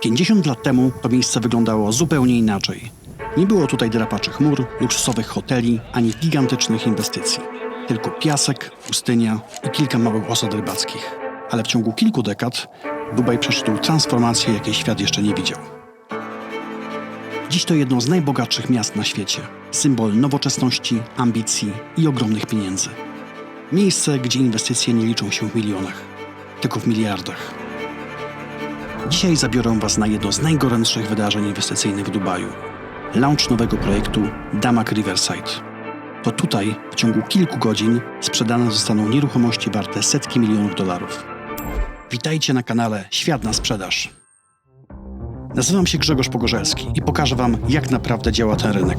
50 lat temu to miejsce wyglądało zupełnie inaczej. Nie było tutaj drapaczy chmur, luksusowych hoteli ani gigantycznych inwestycji. Tylko piasek, pustynia i kilka małych osad rybackich. Ale w ciągu kilku dekad Dubaj przeszedł transformację, jakiej świat jeszcze nie widział. Dziś to jedno z najbogatszych miast na świecie. Symbol nowoczesności, ambicji i ogromnych pieniędzy. Miejsce, gdzie inwestycje nie liczą się w milionach, tylko w miliardach. Dzisiaj zabiorę Was na jedno z najgorętszych wydarzeń inwestycyjnych w Dubaju. Launch nowego projektu Damak Riverside. To tutaj w ciągu kilku godzin sprzedane zostaną nieruchomości warte setki milionów dolarów. Witajcie na kanale Świat na sprzedaż. Nazywam się Grzegorz Pogorzelski i pokażę Wam, jak naprawdę działa ten rynek.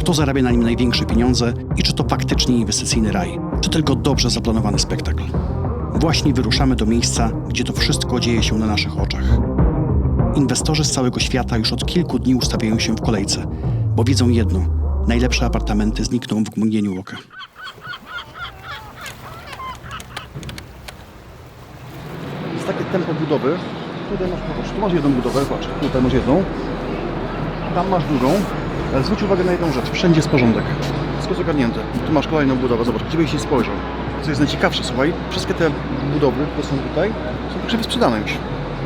Kto zarabia na nim największe pieniądze i czy to faktycznie inwestycyjny raj, czy tylko dobrze zaplanowany spektakl. Właśnie wyruszamy do miejsca, gdzie to wszystko dzieje się na naszych oczach. Inwestorzy z całego świata już od kilku dni ustawiają się w kolejce, bo widzą jedno: najlepsze apartamenty znikną w mgnieniu oka. jest takie tempo budowy. Tutaj masz, tu masz jedną budowę, patrz, tutaj masz jedną, tam masz drugą. Zwróć uwagę na jedną rzecz, wszędzie jest porządek. Wszystko jest ogarnięte. Tu masz kolejną budowę, zobacz, gdzie byś nie spojrzał. Co jest najciekawsze, słuchaj, wszystkie te budowle, które są tutaj, są prawie sprzedane już.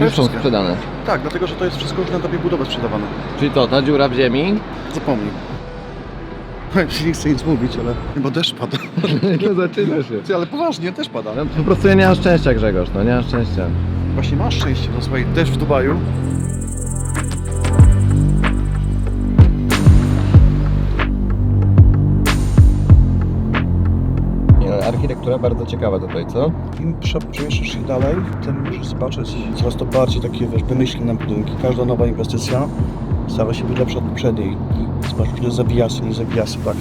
Już są wszystkie. sprzedane. Tak, dlatego, że to jest wszystko już na etapie budowy sprzedawane. Czyli to, ta dziura w ziemi? Zapomnij. Nie chcę nic mówić, ale... Bo deszcz pada. No zaczyna się. Ty, ale poważnie, też pada. No, po prostu ja nie mam szczęścia Grzegorz, no nie mam szczęścia. Właśnie masz szczęście, no słuchaj, deszcz w Dubaju. Architektura bardzo ciekawa tutaj, co? Im prze- przemieszczasz się dalej, tym możesz zobaczyć coraz to bardziej takie wiesz, wymyślne budynki. Każda nowa inwestycja stara się być lepsza od poprzedniej. I zobacz, ile zawijasy, nie zawijasy, tak.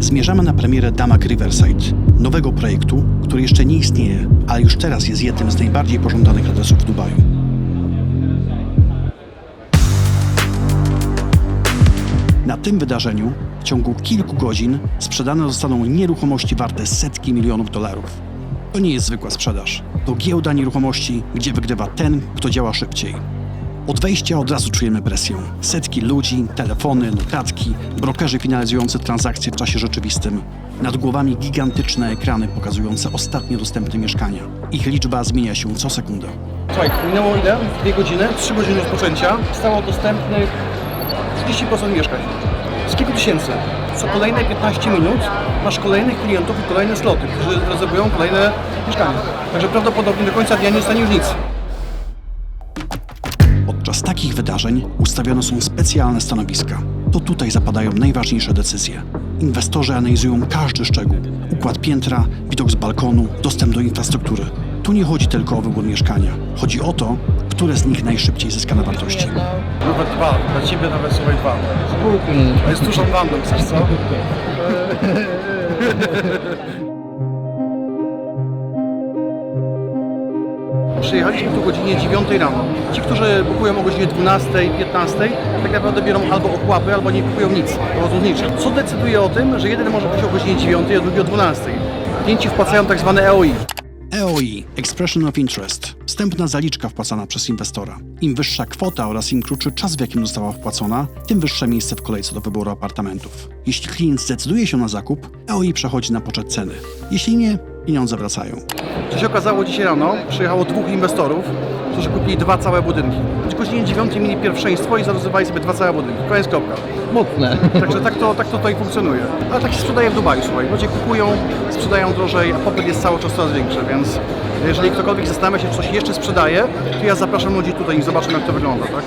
Zmierzamy na premierę Damak Riverside, nowego projektu, który jeszcze nie istnieje, ale już teraz jest jednym z najbardziej pożądanych adresów w Dubaju. Na tym wydarzeniu w ciągu kilku godzin sprzedane zostaną nieruchomości warte setki milionów dolarów. To nie jest zwykła sprzedaż. To giełda nieruchomości, gdzie wygrywa ten, kto działa szybciej. Od wejścia od razu czujemy presję. Setki ludzi, telefony, notatki, brokerzy finalizujący transakcje w czasie rzeczywistym. Nad głowami gigantyczne ekrany pokazujące ostatnie dostępne mieszkania. Ich liczba zmienia się co sekundę. Słuchaj, minęło ile? Dwie godziny, trzy godziny rozpoczęcia. Stało dostępnych 30% mieszkań. Z kilku tysięcy. Co kolejne 15 minut masz kolejnych klientów i kolejne sloty, którzy rezerwują kolejne mieszkania. Także prawdopodobnie do końca dnia nie zostanie już nic. Podczas takich wydarzeń ustawione są specjalne stanowiska. To tutaj zapadają najważniejsze decyzje. Inwestorzy analizują każdy szczegół. Układ piętra, widok z balkonu, dostęp do infrastruktury. Tu nie chodzi tylko o wybór mieszkania. Chodzi o to, które z nich najszybciej zyska na wartości. Nawet dwa, dla Ciebie nawet słuchaj dwa. A jest dużo bandą, chcesz co? Przyjechaliśmy tu o godzinie 9 rano. Ci, którzy bukują o godzinie 12, 15, tak naprawdę biorą albo okłapy, albo nie kupują nic. Dochodzą z niczym. Co decyduje o tym, że jeden może być o godzinie 9, a drugi o 12? Klienci wpłacają tak zwane EOI. EOI Expression of Interest wstępna zaliczka wpłacana przez inwestora. Im wyższa kwota oraz im krótszy czas, w jakim została wpłacona, tym wyższe miejsce w kolejce do wyboru apartamentów. Jeśli klient zdecyduje się na zakup, EOI przechodzi na poczet ceny. Jeśli nie, pieniądze wracają. Co się okazało dzisiaj rano, przyjechało dwóch inwestorów, którzy kupili dwa całe budynki. O godzinie 9 mieli pierwszeństwo i zarezerwowali sobie dwa całe budynki. Koniec kropka. Mocne. Także tak to, tak to tutaj funkcjonuje. Ale tak się sprzedaje w Dubaju, słuchaj. Ludzie kupują, sprzedają drożej, a popyt jest cały czas coraz większy, więc jeżeli ktokolwiek zastanawia się, czy coś jeszcze sprzedaje, to ja zapraszam ludzi tutaj i zobaczymy, jak to wygląda, tak?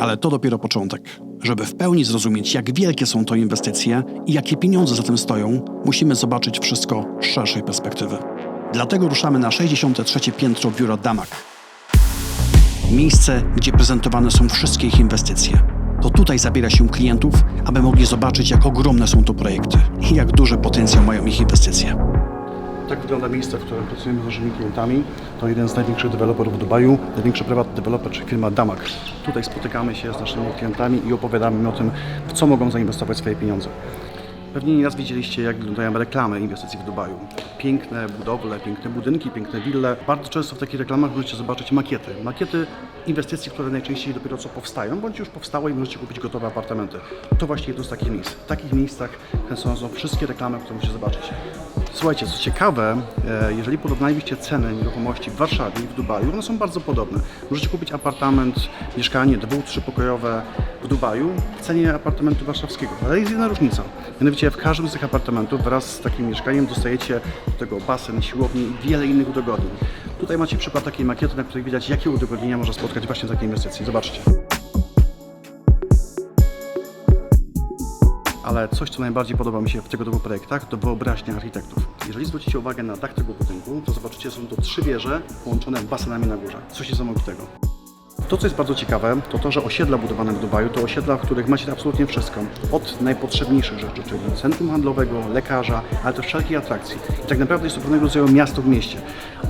Ale to dopiero początek. Żeby w pełni zrozumieć, jak wielkie są to inwestycje i jakie pieniądze za tym stoją, musimy zobaczyć wszystko z szerszej perspektywy. Dlatego ruszamy na 63. piętro biura Damak. Miejsce, gdzie prezentowane są wszystkie ich inwestycje. To tutaj zabiera się klientów, aby mogli zobaczyć, jak ogromne są to projekty i jak duży potencjał mają ich inwestycje. Tak wygląda miejsce, w którym pracujemy z naszymi klientami. To jeden z największych deweloperów w Dubaju, największy prywatny deweloper, czyli firma Damak. Tutaj spotykamy się z naszymi klientami i opowiadamy im o tym, w co mogą zainwestować swoje pieniądze. Pewnie nieraz widzieliście, jak wyglądają reklamy inwestycji w Dubaju. Piękne budowle, piękne budynki, piękne wille. Bardzo często w takich reklamach możecie zobaczyć makiety. Makiety inwestycji, które najczęściej dopiero co powstają, bądź już powstały i możecie kupić gotowe apartamenty. To właśnie jedno z takich miejsc. W takich miejscach kręcone są wszystkie reklamy, które musicie zobaczyć. Słuchajcie, co ciekawe, e, jeżeli porównalibyście ceny nieruchomości w Warszawie i w Dubaju, one są bardzo podobne. Możecie kupić apartament, mieszkanie dwu, trzypokojowe w Dubaju w cenie apartamentu warszawskiego. Ale jest jedna różnica. Mianowicie w każdym z tych apartamentów wraz z takim mieszkaniem dostajecie do tego basen, siłownię i wiele innych udogodnień. Tutaj macie przykład takiej makiety, na której widać, jakie udogodnienia można spotkać właśnie w takiej inwestycji. Zobaczcie. Ale coś, co najbardziej podoba mi się w tego typu projektach, to wyobraźnia architektów. Jeżeli zwrócicie uwagę na dach tego budynku, to zobaczycie, są to trzy wieże połączone basenami na górze. Coś niesamowitego. To, co jest bardzo ciekawe, to to, że osiedla budowane w Dubaju to osiedla, w których macie absolutnie wszystko. Od najpotrzebniejszych rzeczy, czyli centrum handlowego, lekarza, ale też wszelkich atrakcji. I tak naprawdę jest to pewnego rodzaju miasto w mieście.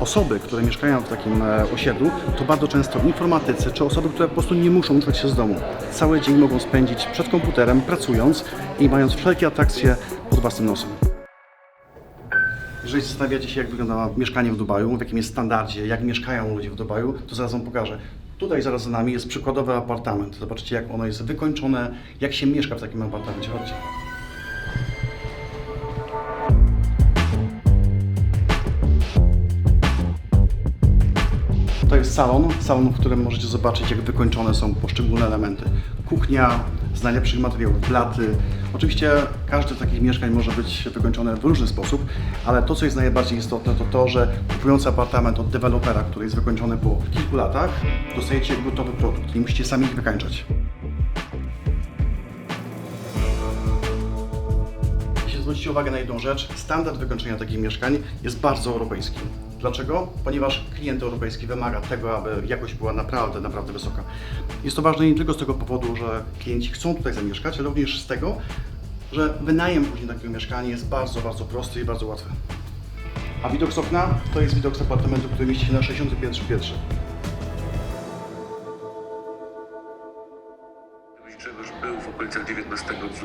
Osoby, które mieszkają w takim e, osiedlu, to bardzo często informatycy, czy osoby, które po prostu nie muszą ruszać się z domu. Cały dzień mogą spędzić przed komputerem, pracując i mając wszelkie atrakcje pod własnym nosem. Jeżeli zastanawiacie się, jak wygląda mieszkanie w Dubaju, w jakim jest standardzie, jak mieszkają ludzie w Dubaju, to zaraz Wam pokażę. Tutaj zaraz za nami jest przykładowy apartament. Zobaczcie, jak ono jest wykończone, jak się mieszka w takim apartamencie. Chodźcie. To jest salon, salon, w którym możecie zobaczyć, jak wykończone są poszczególne elementy. Kuchnia z najlepszych materiałów, blaty. Oczywiście każde z takich mieszkań może być wykończone w różny sposób, ale to, co jest najbardziej istotne, to to, że kupując apartament od dewelopera, który jest wykończony po kilku latach, dostajecie gotowy produkt. Nie musicie sami ich wykańczać. Jeśli zwrócicie uwagę na jedną rzecz, standard wykończenia takich mieszkań jest bardzo europejski. Dlaczego? Ponieważ klient europejski wymaga tego, aby jakość była naprawdę, naprawdę wysoka. Jest to ważne nie tylko z tego powodu, że klienci chcą tutaj zamieszkać, ale również z tego, że wynajem później takiego mieszkania jest bardzo, bardzo prosty i bardzo łatwy. A widok z okna to jest widok z apartamentu, który mieści się na 65 pierwszy.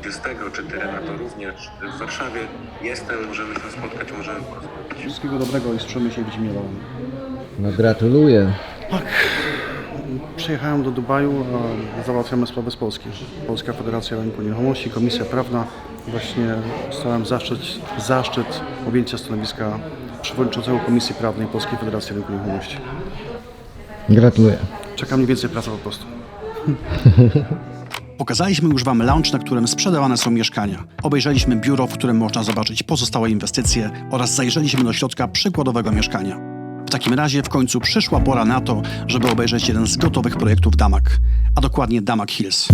19-20, czy ty Renato również w Warszawie. Jestem, możemy się spotkać, możemy porozmawiać. Wszystkiego dobrego i słyszymy się w Zimielowie. No gratuluję. Przyjechałem do Dubaju, a załatwiamy sprawy z Polski. Polska Federacja Rynku Nieruchomości, Komisja Prawna. Właśnie dostałem zaszczyt, zaszczyt objęcia stanowiska przewodniczącego Komisji Prawnej Polskiej Federacji Rynku Nieruchomości. Gratuluję. Czeka mnie więcej pracy po prostu. Pokazaliśmy już Wam lounge, na którym sprzedawane są mieszkania. Obejrzeliśmy biuro, w którym można zobaczyć pozostałe inwestycje oraz zajrzeliśmy do środka przykładowego mieszkania. W takim razie w końcu przyszła pora na to, żeby obejrzeć jeden z gotowych projektów Damak, a dokładnie Damak Hills.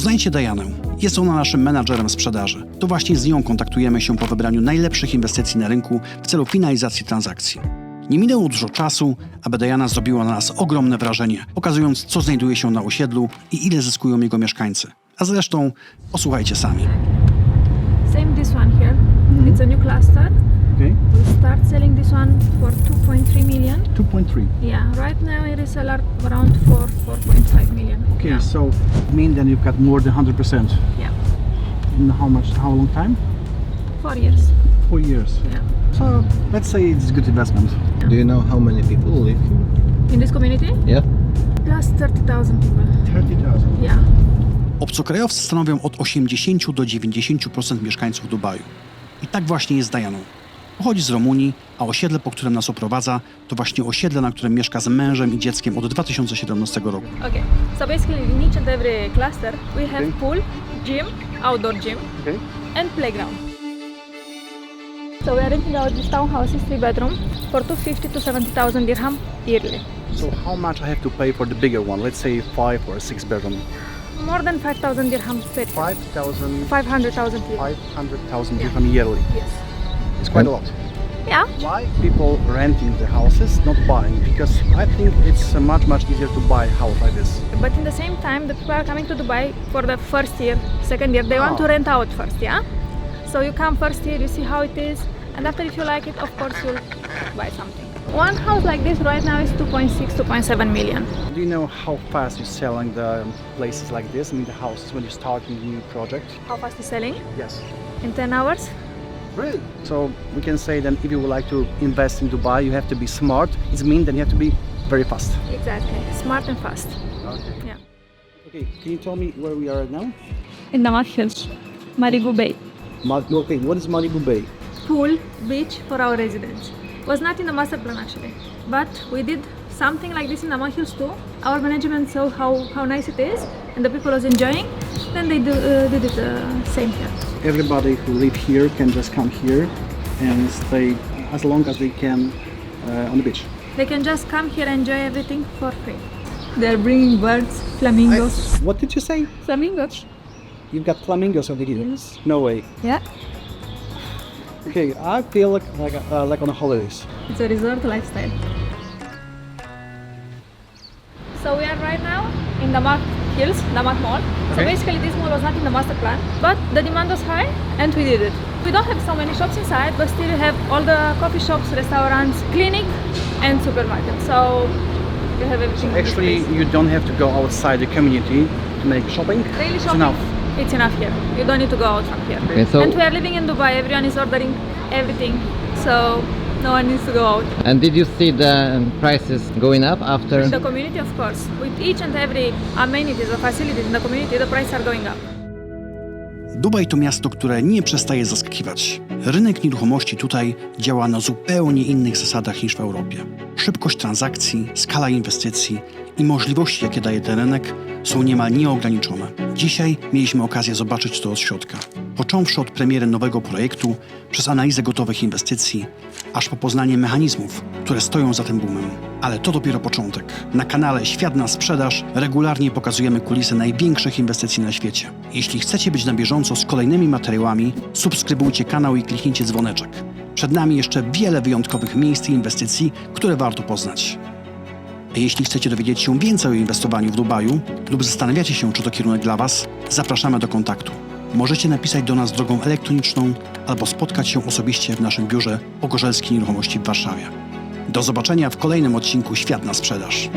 Poznajcie Dajanę. Jest ona naszym menadżerem sprzedaży. To właśnie z nią kontaktujemy się po wybraniu najlepszych inwestycji na rynku w celu finalizacji transakcji. Nie minęło dużo czasu, aby Diana zrobiła na nas ogromne wrażenie, pokazując, co znajduje się na osiedlu i ile zyskują jego mieszkańcy. A zresztą posłuchajcie sami. Same this one here. It's a new cluster. Okay. We start selling this one for 2.3 million. 2.3. Yeah, right now it is sold around 4, 4.5 million. Okay, Yeah. so mean then you've got more than 100%. yeah, In how much, how long time? four years. Four years. Yeah. So let's say it's a good investment. Do you know how many people live here? In this community, Yeah. plus 30,000 people. 30,000. Yeah. Obcokrajowcy stanowią od 80 do 90% mieszkańców Dubaju. I tak właśnie jest z Dianą. Pochodzi z Rumunii, a osiedle, po którym nas oprowadza, to właśnie osiedle, na którym mieszka z mężem i dzieckiem od 2017 roku. Okay. So basically, in each and every cluster, we have Okay. pool, gym, outdoor gym, Okay. and playground. So we are renting out this townhouses, three bedroom, for 250 to 70,000 dirham yearly. So how much I have to pay for the bigger one? Let's say five or six bedroom. More than 5,000 dirham per year. 5,000, 500,000 yearly. 500,000 Yeah. dirham yearly. Yes. It's quite a lot. Yeah. Why people renting the houses, not buying? Because I think it's much, much easier to buy a house like this. But in the same time, the people are coming to Dubai for the first year, second year. They want to ah. rent out first, yeah? So you come first year, you see how it is, And after, if you like it, of course, you'll buy something. One house like this right now is 2.6, 2.7 million. Do you know how fast you're selling the places like this? I mean, the houses when you start a new project? How fast is selling? Yes. In 10 hours? Really? So we can say then if you would like to invest in Dubai, you have to be smart. It means that you have to be very fast. Exactly. Smart and fast. Okay. Yeah. Okay, can you tell me where we are now? In Damat Hills, Marigu Bay. Ma- okay, what is Malibu Bay? Pool, beach for our residents. Was not in the master plan actually, but we did something like this in Damat Hills too. Our management saw how, how nice it is and the people was enjoying. Then they do, uh, did it uh, same here. Everybody who live here can just come here and stay as long as they can uh, on the beach. They can just come here and enjoy everything for free. They're bringing birds, flamingos. What did you say? Flamingos? You've got flamingos over here. Yes. No way. Yeah. Okay, I feel like like, uh, like on the holidays. It's a resort lifestyle. So we are right now in Damat Hills, Damat Mall. So Okay. basically this mall was not in the master plan, but the demand was high and we did it. We don't have so many shops inside, but still you have all the coffee shops, restaurants, clinic and supermarket. So you have everything. in this Actually, you don't have to go outside the community to make shopping. really It's enough. it's enough here. You don't need to go out from here. Okay, so and we are living in Dubai, everyone is ordering everything. So no one needs to go out. and did you see the prices going up after? In the community, of course, with each and every amenities or facilities in the community, the prices are going up. Dubaj to miasto, które nie przestaje zaskakiwać. Rynek nieruchomości tutaj działa na zupełnie innych zasadach niż w Europie. Szybkość transakcji, skala inwestycji i możliwości, jakie daje ten rynek, są niemal nieograniczone. Dzisiaj mieliśmy okazję zobaczyć to od środka. Począwszy od premiery nowego projektu, przez analizę gotowych inwestycji, aż po poznanie mechanizmów, które stoją za tym boomem. Ale to dopiero początek. Na kanale Świat na Sprzedaż regularnie pokazujemy kulisy największych inwestycji na świecie. Jeśli chcecie być na bieżąco z kolejnymi materiałami, subskrybujcie kanał i kliknijcie dzwoneczek. Przed nami jeszcze wiele wyjątkowych miejsc i inwestycji, które warto poznać. Jeśli chcecie dowiedzieć się więcej o inwestowaniu w Dubaju lub zastanawiacie się, czy to kierunek dla Was, zapraszamy do kontaktu. Możecie napisać do nas drogą elektroniczną albo spotkać się osobiście w naszym biurze Pogorzelskiej Nieruchomości w Warszawie. Do zobaczenia w kolejnym odcinku Świat na Sprzedaż.